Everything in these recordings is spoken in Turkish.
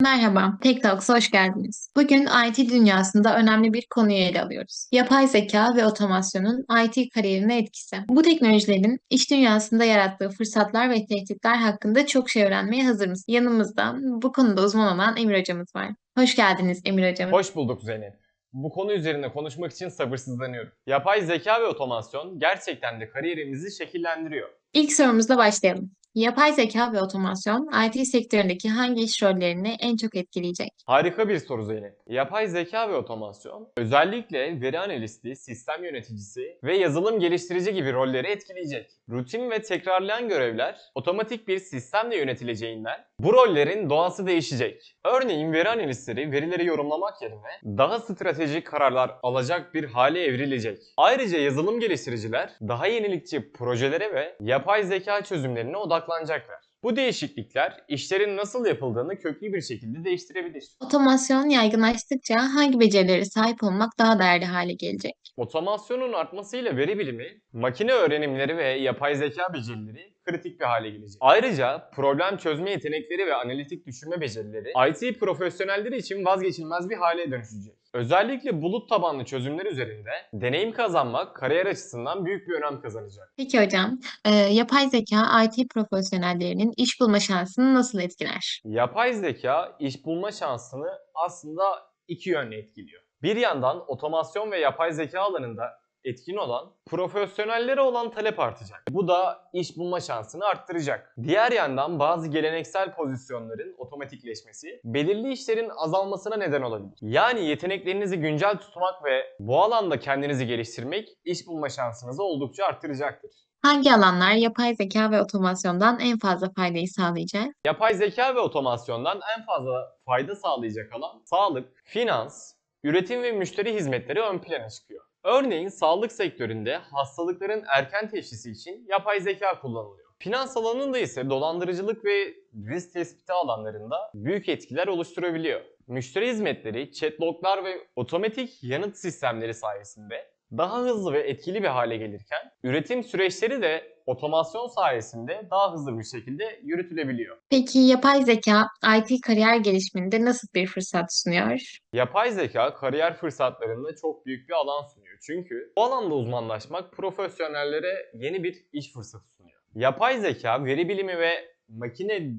Merhaba, Talks'a hoş geldiniz. Bugün IT dünyasında önemli bir konuyu ele alıyoruz. Yapay zeka ve otomasyonun IT kariyerine etkisi. Bu teknolojilerin iş dünyasında yarattığı fırsatlar ve tehditler hakkında çok şey öğrenmeye hazır mısınız? Yanımızda bu konuda uzman olan Emir hocamız var. Hoş geldiniz Emir hocam. Hoş bulduk Zeynep. Bu konu üzerine konuşmak için sabırsızlanıyorum. Yapay zeka ve otomasyon gerçekten de kariyerimizi şekillendiriyor. İlk sorumuzla başlayalım. Yapay zeka ve otomasyon IT sektöründeki hangi iş rollerini en çok etkileyecek? Harika bir soru Zeynep. Yapay zeka ve otomasyon özellikle veri analisti, sistem yöneticisi ve yazılım geliştirici gibi rolleri etkileyecek. Rutin ve tekrarlayan görevler otomatik bir sistemle yönetileceğinden bu rollerin doğası değişecek. Örneğin veri analistleri verileri yorumlamak yerine daha stratejik kararlar alacak bir hale evrilecek. Ayrıca yazılım geliştiriciler daha yenilikçi projelere ve yapay zeka çözümlerine odaklanacaklar. Bu değişiklikler işlerin nasıl yapıldığını köklü bir şekilde değiştirebilir. Otomasyon yaygınlaştıkça hangi becerilere sahip olmak daha değerli hale gelecek? Otomasyonun artmasıyla veri bilimi, makine öğrenimleri ve yapay zeka becerileri kritik bir hale gelecek. Ayrıca problem çözme yetenekleri ve analitik düşünme becerileri IT profesyonelleri için vazgeçilmez bir hale dönüşecek. Özellikle bulut tabanlı çözümler üzerinde deneyim kazanmak kariyer açısından büyük bir önem kazanacak. Peki hocam, e, yapay zeka IT profesyonellerinin iş bulma şansını nasıl etkiler? Yapay zeka iş bulma şansını aslında iki yönle etkiliyor. Bir yandan otomasyon ve yapay zeka alanında etkin olan profesyonellere olan talep artacak. Bu da iş bulma şansını arttıracak. Diğer yandan bazı geleneksel pozisyonların otomatikleşmesi belirli işlerin azalmasına neden olabilir. Yani yeteneklerinizi güncel tutmak ve bu alanda kendinizi geliştirmek iş bulma şansınızı oldukça arttıracaktır. Hangi alanlar yapay zeka ve otomasyondan en fazla faydayı sağlayacak? Yapay zeka ve otomasyondan en fazla fayda sağlayacak alan sağlık, finans, üretim ve müşteri hizmetleri ön plana çıkıyor. Örneğin sağlık sektöründe hastalıkların erken teşhisi için yapay zeka kullanılıyor. Finans alanında ise dolandırıcılık ve risk tespiti alanlarında büyük etkiler oluşturabiliyor. Müşteri hizmetleri, chatbotlar ve otomatik yanıt sistemleri sayesinde daha hızlı ve etkili bir hale gelirken üretim süreçleri de otomasyon sayesinde daha hızlı bir şekilde yürütülebiliyor. Peki yapay zeka IT kariyer gelişiminde nasıl bir fırsat sunuyor? Yapay zeka kariyer fırsatlarında çok büyük bir alan sunuyor. Çünkü bu alanda uzmanlaşmak profesyonellere yeni bir iş fırsatı sunuyor. Yapay zeka, veri bilimi ve makine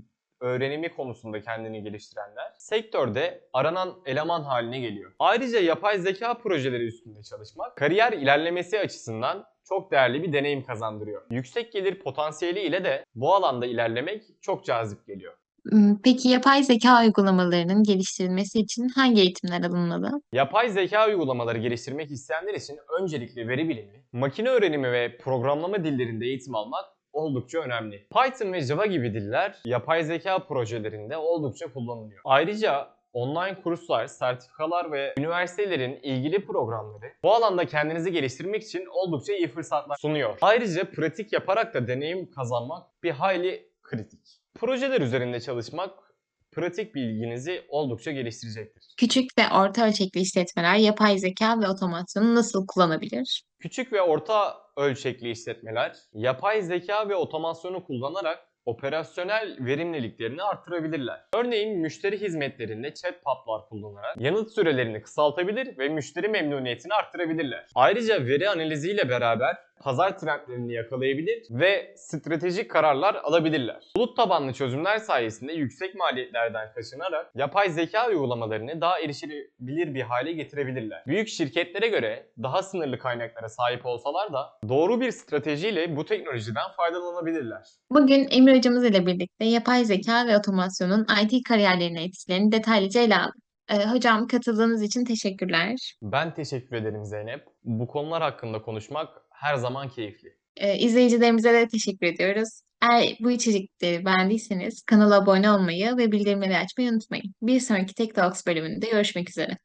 öğrenimi konusunda kendini geliştirenler sektörde aranan eleman haline geliyor. Ayrıca yapay zeka projeleri üstünde çalışmak kariyer ilerlemesi açısından çok değerli bir deneyim kazandırıyor. Yüksek gelir potansiyeli ile de bu alanda ilerlemek çok cazip geliyor. Hmm, Peki yapay zeka uygulamalarının geliştirilmesi için hangi eğitimler alınmalı? Yapay zeka uygulamaları geliştirmek isteyenler için öncelikle veri bilimi, makine öğrenimi ve programlama dillerinde eğitim almak oldukça önemli. Python ve Java gibi diller yapay zeka projelerinde oldukça kullanılıyor. Ayrıca online kurslar, sertifikalar ve üniversitelerin ilgili programları bu alanda kendinizi geliştirmek için oldukça iyi fırsatlar sunuyor. Ayrıca pratik yaparak da deneyim kazanmak bir hayli kritik. Projeler üzerinde çalışmak pratik bilginizi oldukça geliştirecektir. Küçük ve orta ölçekli işletmeler yapay zeka ve otomasyonu nasıl kullanabilir? Küçük ve orta ölçekli işletmeler yapay zeka ve otomasyonu kullanarak operasyonel verimliliklerini artırabilirler. Örneğin müşteri hizmetlerinde chatbotlar kullanarak yanıt sürelerini kısaltabilir ve müşteri memnuniyetini arttırabilirler. Ayrıca veri analiziyle beraber pazar trendlerini yakalayabilir ve stratejik kararlar alabilirler. Bulut tabanlı çözümler sayesinde yüksek maliyetlerden kaçınarak yapay zeka uygulamalarını daha erişilebilir bir hale getirebilirler. Büyük şirketlere göre daha sınırlı kaynaklara sahip olsalar da doğru bir stratejiyle bu teknolojiden faydalanabilirler. Bugün Emre hocamız ile birlikte yapay zeka ve otomasyonun IT kariyerlerine etkilerini detaylıca ele aldık. Ee, hocam katıldığınız için teşekkürler. Ben teşekkür ederim Zeynep. Bu konular hakkında konuşmak her zaman keyifli. Ee, izleyicilerimize de teşekkür ediyoruz. Eğer bu içerikleri beğendiyseniz kanala abone olmayı ve bildirimleri açmayı unutmayın. Bir sonraki Tek Talks bölümünde görüşmek üzere.